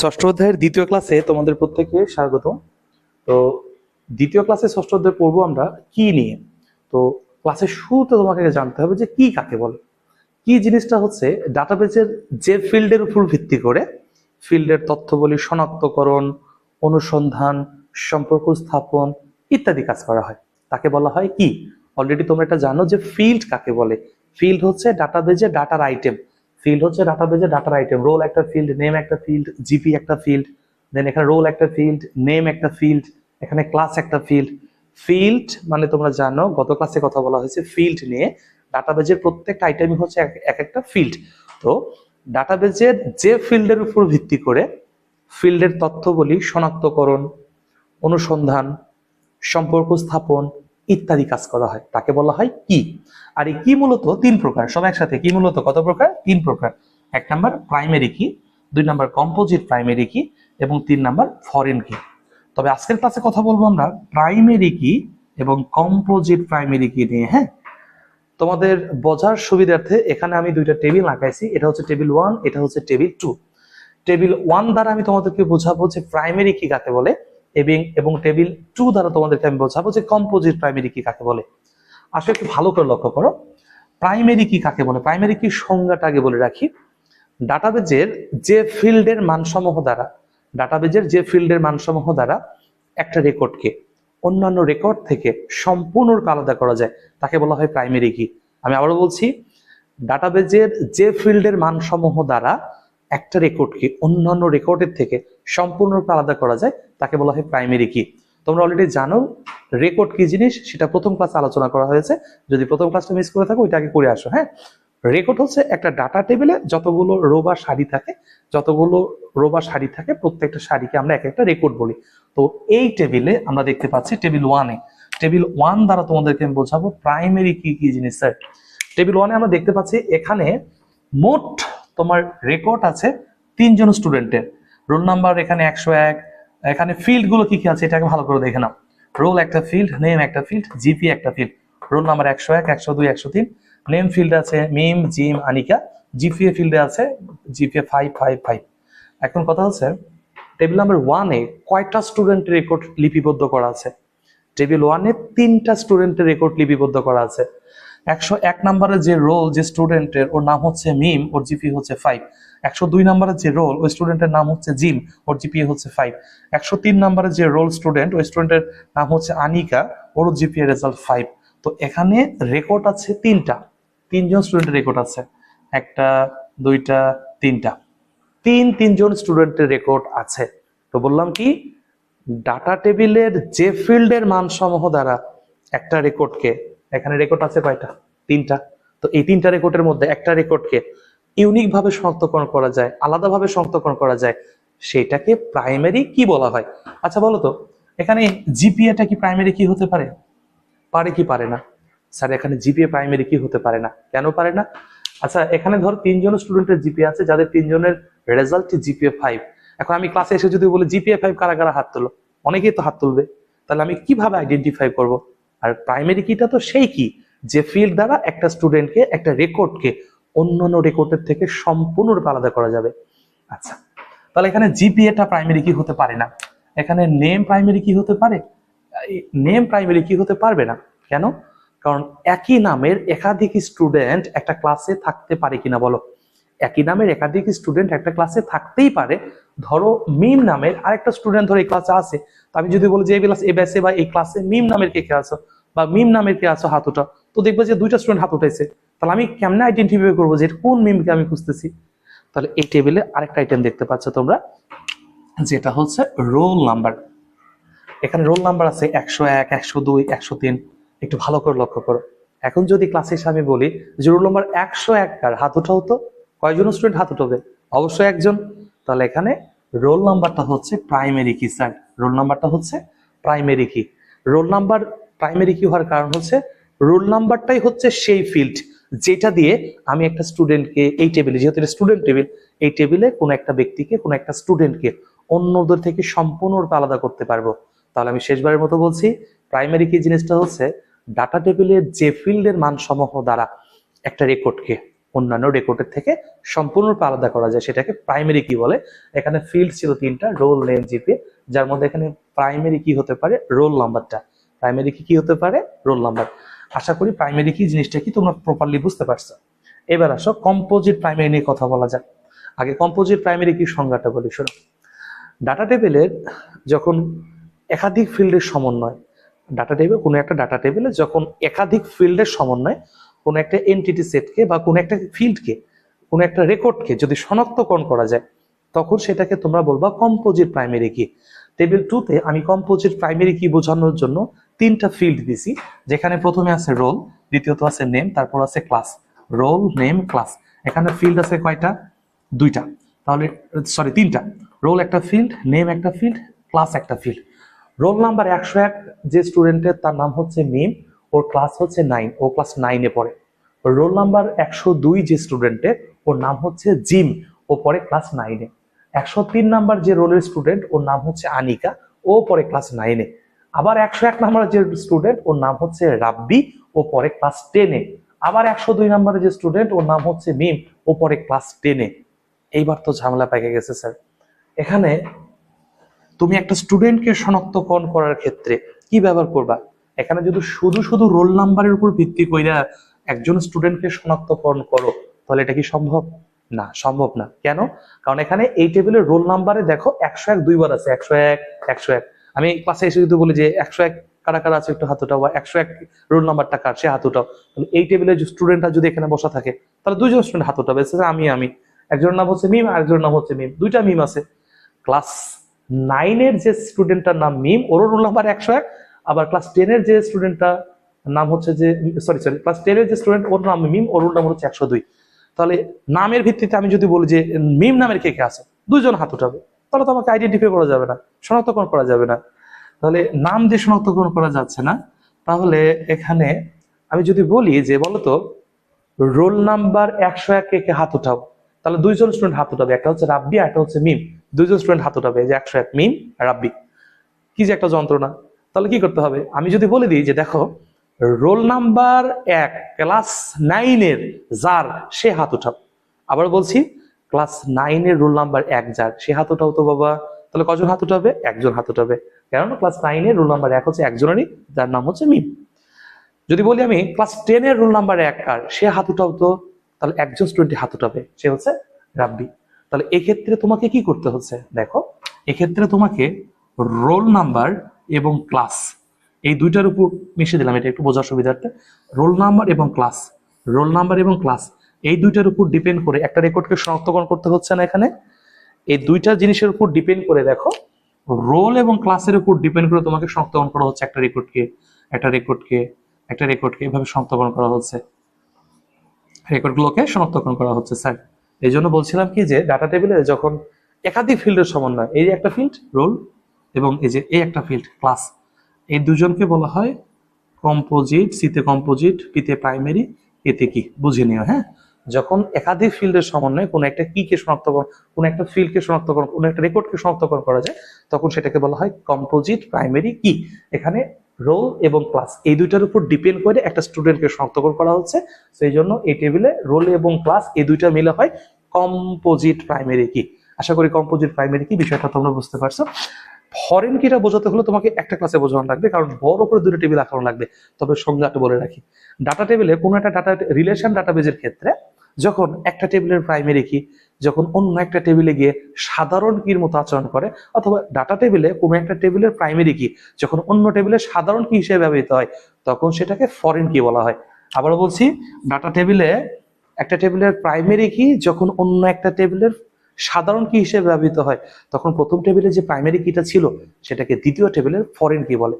ষষ্ঠ অধ্যায়ের দ্বিতীয় ক্লাসে তোমাদের প্রত্যেককে স্বাগত তো দ্বিতীয় ক্লাসে ষষ্ঠ অধ্যায় পড়ব আমরা কি নিয়ে? তো ক্লাসের শুরুতে তোমাকে জানতে হবে যে কি কাকে বলে। কি জিনিসটা হচ্ছে ডাটাবেজের যে ফিল্ডের উপর ভিত্তি করে ফিল্ডের তথ্যবলী শনাক্তকরণ, অনুসন্ধান, সম্পর্ক স্থাপন ইত্যাদি কাজ করা হয়। তাকে বলা হয় কি? অলরেডি তোমরা এটা জানো যে ফিল্ড কাকে বলে। ফিল্ড হচ্ছে ডাটাবেজে ডাটার আইটেম ফিল্ড হচ্ছে ডাটাবেজে ডাটার আইটেম রোল একটা ফিল্ড নেম একটা ফিল্ড জিপি একটা ফিল্ড দেন এখানে রোল একটা ফিল্ড নেম একটা ফিল্ড এখানে ক্লাস একটা ফিল্ড ফিল্ড মানে তোমরা জানো, গত ক্লাসে কথা বলা হয়েছে ফিল্ড নিয়ে ডাটাবেজের প্রত্যেকটা আইটেমই হচ্ছে এক এক একটা ফিল্ড তো ডাটাবেজের যে ফিল্ডের উপর ভিত্তি করে ফিল্ডের তথ্যগুলি শনাক্তকরণ, অনুসন্ধান, সম্পর্ক স্থাপন ইত্যাদি কাজ করা হয়। তাকে বলা হয় কি? আর এই কি মূলত? তিন প্রকার। সব একসাথে কি মূলত? কত প্রকার? তিন প্রকার। এক নাম্বার প্রাইমারি কি দুই নাম্বার কম্পোজিট প্রাইমারি কি এবং তিন নাম্বার ফরেন কি তবে আজকের ক্লাসে কথা বলব আমরা প্রাইমারি কি এবং কম্পোজিট প্রাইমারি কি নিয়ে হ্যাঁ? তোমাদের বোঝার সুবিধার্থে এখানে আমি দুইটা টেবিল আঁকাইছি। এটা হচ্ছে টেবিল ওয়ান এটা হচ্ছে টেবিল টু টেবিল ওয়ান দ্বারা আমি তোমাদেরকে বোঝাবো যে প্রাইমারি কি কাকে বলে। এবং এবং টেবিল টু দ্বারা তোমাদেরকে আমি বোঝাবো যে কম্পোজিট প্রাইমারি কি কাকে বলে। আসলে একটু ভালো করে লক্ষ্য করো। প্রাইমারি কি কাকে বলে? প্রাইমারি কি সংজ্ঞাটা আগে বলে রাখি। ডাটাবেজের যে ফিল্ডের মানসমূহ দ্বারা ডাটাবেজের যে ফিল্ডের মানসমূহ দ্বারা একটা রেকর্ডকে অন্যান্য রেকর্ড থেকে সম্পূর্ণরূপে আলাদা করা যায়। তাকে বলা হয় প্রাইমারি কি। আমি আবারও বলছি ডাটাবেজের যে ফিল্ডের মানসমূহ দ্বারা একটা রেকর্ডকে অন্যান্য রেকর্ডের থেকে সম্পূর্ণরূপে আলাদা করা যায়, তাকে বলা হয় প্রাইমারি কি তোমরা অলরেডি জানো রেকর্ড কি জিনিস, সেটা প্রথম ক্লাসে আলোচনা করা হয়েছে। যদি প্রথম ক্লাসটা মিস করে থাকো, ওইটা আগে করে আসো হ্যাঁ? রেকর্ড হচ্ছে একটা ডাটা টেবিলে যতগুলো রো বা সারি থাকে, যতগুলো রো বা সারি থাকে, প্রত্যেকটা সারিকে আমরা এক একটা রেকর্ড বলি। তো এই টেবিলে আমরা দেখতে পাচ্ছি টেবিল ওয়ানে টেবিল ওয়ান দ্বারা তোমাদেরকে আমি বোঝাবো প্রাইমারি কি কি জিনিস স্যার টেবিল ওয়ানে আমরা দেখতে পাচ্ছি এখানে মোট তোমার রেকর্ড আছে তিনজন স্টুডেন্টের রোল নাম্বার এখানে একশো এক। এখানে ফিল্ডগুলো কি কি আছে এটাকে ভালো করে দেখে নাও। রোল একটা ফিল্ড নেম একটা ফিল্ড জিপি একটা ফিল্ড রোল নাম্বার একশো এক, একশো দুই, একশো তিন। নেম ফিল্ডে আছে মিম জিম আনিকা জিপিএ ফিল্ডে আছে জিপিএ ফাইভ ফাইভ ফাইভ এখন কথা হচ্ছে টেবিল নাম্বার ওয়ানে কয়টা স্টুডেন্টের রেকর্ড লিপিবদ্ধ করা আছে? টেবিল ওয়ানে তিনটা স্টুডেন্টের রেকর্ড লিপিবদ্ধ করা আছে। একশো এক নম্বরের যে রোল যে স্টুডেন্টের ওর নাম হচ্ছে মিম, ওর জিপি হচ্ছে ফাইভ একশো দুই নম্বরের যে রোল ওই স্টুডেন্টের নাম হচ্ছে জিম, ওর জিপি হচ্ছে ফাইভ একশো তিন নম্বরের যে রোল স্টুডেন্ট ওই স্টুডেন্টের নাম হচ্ছে আনিকা ওর জিপি রেজাল্ট ফাইভ তো এখানে রেকর্ড আছে তিনটা। তিনজন স্টুডেন্টের রেকর্ড আছে। একটা, দুইটা, তিনটা। তিন, তিনজন স্টুডেন্টের রেকর্ড আছে। তো বললাম কি ডাটা টেবিলের যে ফিল্ডের মানসমূহ দ্বারা একটা রেকর্ডকে এখানে রেকর্ড আছে কয়টা? তিনটা। তো এই তিনটা রেকর্ডের মধ্যে একটা রেকর্ডকে ইউনিক ভাবে শনাক্তকরণ করা যায়, আলাদাভাবে শনাক্তকরণ করা যায়, সেটাকে প্রাইমারি কি বলা হয়? আচ্ছা বলো তো, এখানে জিপিএটা কি প্রাইমারি কি হতে পারে? পারে কি পারে না? স্যার, এখানে জিপিএ প্রাইমারি কি হতে পারে না? কেন পারে না? আচ্ছা এখানে ধর তিনজন স্টুডেন্টের জিপিএ আছে, যাদের তিনজনের রেজাল্ট জিপিএ ফাইভ এখন আমি ক্লাসে এসে যদি বলি জিপিএ ফাইভ কারা কারা হাত তোলো? অনেকেই তো হাত তুলবে। তাহলে আমি কীভাবে আইডেন্টিফাই করব? আর প্রাইমারি কিটা তো সেই কি যে ফিল্ড দ্বারা একটা স্টুডেন্টকে একটা রেকর্ডকে অন্যান্য রেকর্ডের থেকে সম্পূর্ণরূপে আলাদা করা যাবে। আচ্ছা তাহলে এখানে জিপিএটা প্রাইমারি কি হতে পারে না। এখানে নেম প্রাইমারি কি হতে পারে। নেম প্রাইমারি কি হতে পারবে না। কেন? কারণ একই নামের একাধিক স্টুডেন্ট একটা ক্লাসে থাকতে পারে কিনা বলো? একই নামের একাধিক স্টুডেন্ট একটা ক্লাসে থাকতেই পারে ধরো মিম নামের আরেকটা স্টুডেন্ট ধরো এই ক্লাসে আছে, তো আমি যদি বলি যে এই ক্লাস এ ব্যাসে বা এই ক্লাসে মিম নামের কে কে আছো বা মিম নামের কে আছো হাত ওঠা তো দেখব যে দুইটা স্টুডেন্ট হাত উঠাইছে। তাহলে আমি কেমনে আইডেন্টিফাই করব যে কোন মিমকে আমি খুঁজতেছি? তাহলে এই টেবিলে আরেকটা আইটেম দেখতে পাচ্ছ তোমরা, যেটা হচ্ছে রোল নাম্বার এখানে রোল নাম্বার আছে একশো এক, একশো দুই, একশো তিন। একটু ভালো করে লক্ষ্য করো। এখন যদি ক্লাসে এসে আমি বলি যে রোল নাম্বার একশো এক কার, হাত উঠাও তো। কয়জন স্টুডেন্ট হাত উঠবে? অবশ্যই একজন। তাহলে এখানে রোল নাম্বারটা হচ্ছে প্রাইমারি কি, স্যার? রোল নাম্বারটা হচ্ছে প্রাইমারি কি? রোল নাম্বার প্রাইমারি কি হওয়ার কারণ হচ্ছে রোল নাম্বারটাই হচ্ছে সেই ফিল্ড যেটা দিয়ে আমি একটা স্টুডেন্টকে এই টেবিলে যেহেতু এটা স্টুডেন্ট টেবিল এই টেবিলে কোনো একটা ব্যক্তিকে, কোনো একটা স্টুডেন্টকে অন্যদের থেকে সম্পূর্ণরূপে আলাদা করতে পারব। তাহলে আমি শেষবারের মতো বলছি প্রাইমারি কি জিনিসটা হচ্ছে ডাটা টেবিলের যে ফিল্ডের মানসমূহ দ্বারা একটা রেকর্ডকে অন্যান্য রেকর্ডের থেকে সম্পূর্ণরূপে আলাদা করা যায়, সেটাকে প্রাইমারি কি বলে। এখানে ফিল্ড ছিল তিনটা রোল নেম জিপি যার মধ্যে এখানে প্রাইমারি কি হতে পারে রোল নাম্বারটা প্রাইমারি কি কি হতে পারে? রোল নাম্বার আশা করি প্রাইমারি কি জিনিসটা কি তোমরা প্রপারলি বুঝতে পারছ। এবার আসো কম্পোজিট প্রাইমারি নিয়ে কথা বলা যাক। আগে কম্পোজিট প্রাইমারি কি সংজ্ঞাটা বলি, শোনো। ডাটা টেবিলের যখন একাধিক ফিল্ডের সমন্বয় ডাটা টেবিল কোনো একটা ডাটা টেবিলে যখন একাধিক ফিল্ডের সমন্বয় কোনো একটা এন্টিটি সেটকে বা কোনো একটা ফিল্ডকে কোনো একটা রেকর্ডকে যদি শনাক্তকরণ করা যায়, তখন সেটাকে তোমরা বলবা কম্পোজিট প্রাইমারি কি টেবিল টুতে আমি কম্পোজিট প্রাইমারি কি বোঝানোর জন্য তিনটা ফিল্ড দিছি, যেখানে প্রথমে আছে রোল দ্বিতীয়ত আছে নেম তারপর আছে ক্লাস রোল নেম ক্লাস এখানে ফিল্ড আছে কয়টা? দুইটা। তাহলে সরি তিনটা। রোল একটা ফিল্ড নেম একটা ফিল্ড ক্লাস একটা ফিল্ড রোল নাম্বার একশো এক, যে স্টুডেন্টের তার নাম হচ্ছে মিম ওর ক্লাস হচ্ছে নাইন ও ক্লাস নাইনে পড়ে। রোল নাম্বার একশো দুই যে স্টুডেন্টের ওর নাম হচ্ছে জিম, ও পড়ে ক্লাস নাইনে একশো তিন নাম্বার যে রোলের স্টুডেন্ট ওর নাম হচ্ছে আনিকা, ও পড়ে ক্লাস নাইনে আবার একশো এক নাম্বার যে স্টুডেন্ট ওর নাম হচ্ছে রাব্বি, ও পড়ে ক্লাস টেনে আবার একশো দুই নাম্বারের যে স্টুডেন্ট ওর নাম হচ্ছে মিম, ও পড়ে ক্লাস টেনে এইবার তো ঝামেলা পেকে গেছে স্যার এখানে তুমি একটা স্টুডেন্টকে শনাক্তকরণ করার ক্ষেত্রে কি ব্যবহার করবা? এখানে যদি শুধু শুধু রোল নাম্বারের উপর ভিত্তি কইরা একজন স্টুডেন্টকে শনাক্তকরণ করো, তাহলে এটা কি সম্ভব? না সম্ভব না। কেন? কারণ এখানে এই টেবিলের রোল নাম্বারে দেখো একশো এক দুইবার আছে, একশো এক একশো এক। আমি ক্লাসে এসে যদি বলি যে একশো এক কারা কারা আছে একটু হাত উঠাও, বা একশো এক রোল নাম্বারটা কার, সে হাত তাহলে এই টেবিলে স্টুডেন্টরা যদি এখানে বসা থাকে, তাহলে দুইজন স্টুডেন্ট হাত উঠাবে। আমি আমি। একজনের নাম হচ্ছে মিম, আরেকজনের নাম হচ্ছে মিম। দুইটা মিম আছে। ক্লাস নাইনের যে স্টুডেন্টটার নাম মিম, ওরও রোল নাম্বার একশো এক আবার ক্লাস টেনের যে স্টুডেন্টটা নাম হচ্ছে যে সরি সরি ক্লাস টেনের যে স্টুডেন্ট ওর নাম মিম ওর নাম্বার হচ্ছে একশো দুই। তাহলে নামের ভিত্তিতে আমি যদি বলি যে মিম নামের কে কে আছে? দুইজন হাত উঠাবে। তাহলে তো আমাকে আইডেন্টিফাই করা যাবে না, শনাক্তকরণ করা যাবে না। তাহলে নাম দিয়ে শনাক্তকরণ করা যাচ্ছে না। তাহলে এখানে আমি যদি বলি যে, বলতো রোল নাম্বার একশো এক কে কে হাত উঠাও? তাহলে দুইজন স্টুডেন্ট হাত উঠাবে। একটা হচ্ছে রাব্বি একটা হচ্ছে মিম দুইজন স্টুডেন্ট হাত উঠাবে। যে একশো এক মিম রাব্বি। কি যে একটা যন্ত্রণা। তাহলে কি করতে হবে? আমি যদি বলে দিই যে দেখো, রোল নাম্বার এক, ক্লাস নাইনের যার, সে হাত উঠাও। আবার বলছি, ক্লাস নাইনের রোল নাম্বার এক যার, সে হাত উঠাও তো বাবা। তাহলে কজন হাত উঠাবে? একজন হাত উঠাবে। কেননা ক্লাস নাইনের রোল নাম্বার এক হচ্ছে একজনেরই, যার নাম হচ্ছে মিম। যদি বলি আমি, ক্লাস টেনের রোল নাম্বার এক আর, সে হাত উঠাও তো, তাহলে একজন স্টুডেন্ট হাত উঠাবে, সে হচ্ছে রাব্বি। তাহলে এক্ষেত্রে তোমাকে কি করতে হচ্ছে? দেখো, এক্ষেত্রে তোমাকে রোল নাম্বার এবং ক্লাস এই দুইটার উপর মিশিয়ে দিলাম, এটা একটু বোঝার সুবিধার্থে। রোল নাম্বার এবং ক্লাস রোল নাম্বার এবং ক্লাস এই দুইটার উপর ডিপেন্ড করে একটা রেকর্ডকে শনাক্তকরণ করতে হচ্ছে না এখানে। এই দুইটা জিনিসের উপর ডিপেন্ড করে দেখো রোল এবং ক্লাসের উপর ডিপেন্ড করে তোমাকে শনাক্তকরণ করা হচ্ছে একটা রেকর্ডকে একটা রেকর্ডকে একটা রেকর্ডকে এভাবে শনাক্তকরণ করা হচ্ছে। রেকর্ডগুলোকে শনাক্তকরণ করা হচ্ছে স্যার এই জন্য বলছিলাম কি যে ডাটা টেবিলে যখন একাধিক ফিল্ডের সমন্বয়, এই একটা ফিল্ড রোল এবং এই যে এই একটা ফিল্ড ক্লাস এই দুজনকে বলা হয় কম্পোজিট সিতে কম্পোজিট পিতে প্রাইমারি এতে কি? বুঝে নিও হ্যাঁ? যখন একাধিক ফিল্ডের সমন্বয়ে কোনো একটা কিকে শনাক্তকরণ কোনো একটা ফিল্ডকে শনাক্তকরণ কোনো একটা রেকর্ডকে শনাক্তকরণ করা যায়, তখন সেটাকে বলা হয় কম্পোজিট প্রাইমারি কি? এখানে রোল এবং ক্লাস এই দুইটার উপর ডিপেন্ড করে একটা স্টুডেন্টকে শনাক্তকরণ করা হচ্ছে। সেই জন্য এই টেবিলে রোল এবং ক্লাস এই দুইটা মিলে হয় কম্পোজিট প্রাইমারি কি? আশা করি কম্পোজিট প্রাইমারি কি? বিষয়টা তোমরা বুঝতে পারছ। ফরেন কিটা বোঝাতে হলে তোমাকে একটা ক্লাসে বোঝানো লাগবে, কারণ বড় করে দুটো টেবিল আঁকানো লাগবে। তবে সংজ্ঞাটা বলে রাখি ডাটা টেবিলে কোনো একটা ডাটা রিলেশন ডাটাবেজের ক্ষেত্রে যখন একটা টেবিলের প্রাইমারি কি যখন অন্য একটা টেবিলে গিয়ে সাধারণ কির মতো আচরণ করে, অথবা ডাটা টেবিলে কোনো একটা টেবিলের প্রাইমারি কি যখন অন্য টেবিলে সাধারণ কি হিসেবে ব্যবহৃত হয়, তখন সেটাকে ফরেন কি বলা হয়। আবার বলছি ডাটা টেবিলে একটা টেবিলের প্রাইমারি কি যখন অন্য একটা টেবিলের সাধারণ কি হিসেবে ব্যবহৃত হয়। তখন প্রথম টেবিলে যে প্রাইমারি কিটা ছিল, সেটাকে দ্বিতীয় টেবিলের ফরেন কি বলে।